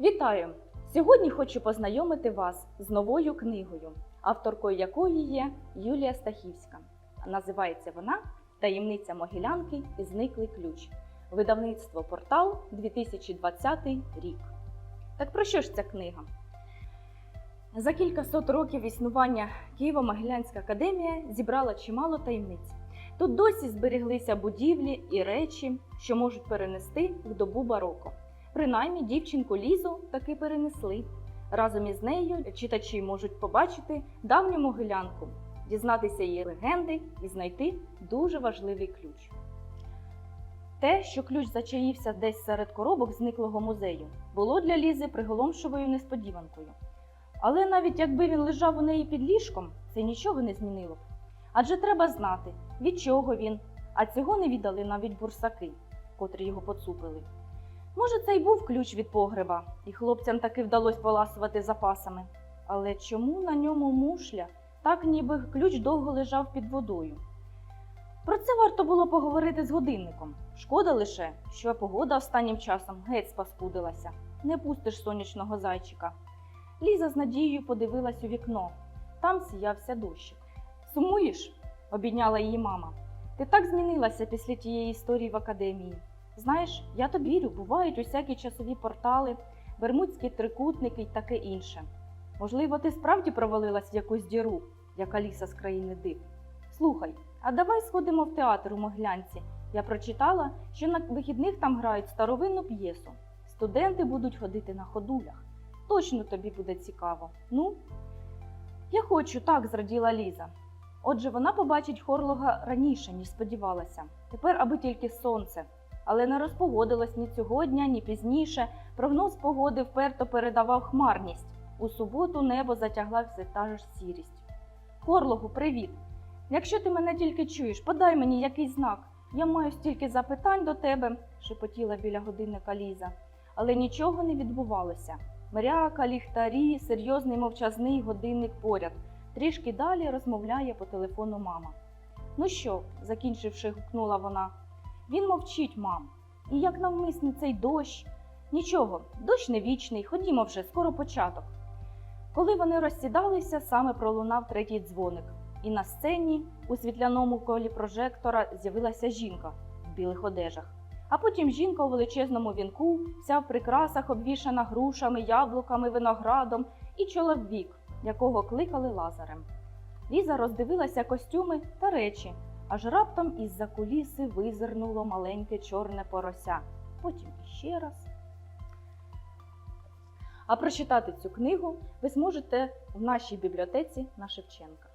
Вітаю! Сьогодні хочу познайомити вас з новою книгою, авторкою якої є Юлія Стахівська. Називається вона Таємниця Могилянки і зниклий ключ. Видавництво портал 2020 рік. Так про що ж ця книга? За кількасот років існування Києво-Могилянська академія зібрала чимало таємниць. Тут досі зберіглися будівлі і речі, що можуть перенести в добу бароко. Принаймні дівчинку Лізу таки перенесли. Разом із нею читачі можуть побачити давню могилянку, дізнатися її легенди і знайти дуже важливий ключ. Те, що ключ зачаївся десь серед коробок зниклого музею, було для Лізи приголомшовою несподіванкою. Але навіть якби він лежав у неї під ліжком, це нічого не змінило б. Адже треба знати, від чого він, а цього не віддали навіть бурсаки, котрі його поцупили. Може, це й був ключ від погреба, і хлопцям таки вдалося поласувати запасами. Але чому на ньому мушля, так ніби ключ довго лежав під водою? Про це варто було поговорити з годинником. Шкода лише, що погода останнім часом геть спаскудилася. Не пустиш сонячного зайчика. Ліза з надією подивилась у вікно. Там сіявся дощик. Сумуєш? обідняла її мама. Ти так змінилася після тієї історії в академії. Знаєш, я тобі вірю, бувають усякі часові портали, бермудські трикутники й таке інше. Можливо, ти справді провалилась в якусь діру, як Аліса з країни див. Слухай, а давай сходимо в театр у Моглянці. Я прочитала, що на вихідних там грають старовинну п'єсу. Студенти будуть ходити на ходулях. Точно тобі буде цікаво. Ну, я хочу, так, зраділа Ліза. Отже, вона побачить Хорлога раніше, ніж сподівалася. Тепер, аби тільки сонце. Але не розпогодилось ні цього дня, ні пізніше. Прогноз погоди вперто передавав хмарність. У суботу небо затягла все та ж сірість. Хорлогу, привіт! Якщо ти мене тільки чуєш, подай мені якийсь знак. Я маю стільки запитань до тебе, шепотіла біля годинника Ліза. Але нічого не відбувалося. Мряка, ліхтарі, серйозний мовчазний годинник поряд. Трішки далі розмовляє по телефону мама. Ну що, закінчивши, гукнула вона. Він мовчить, мам. І як навмисне цей дощ. Нічого, дощ не вічний, ходімо вже, скоро початок. Коли вони розсідалися, саме пролунав третій дзвоник, і на сцені у світляному колі прожектора з'явилася жінка в білих одежах. А потім жінка у величезному вінку, вся в прикрасах, обвішана грушами, яблуками, виноградом і чоловік, якого кликали лазарем. Ліза роздивилася костюми та речі, аж раптом із-за куліси визирнуло маленьке чорне порося. Потім іще раз. А прочитати цю книгу ви зможете в нашій бібліотеці на Шевченка.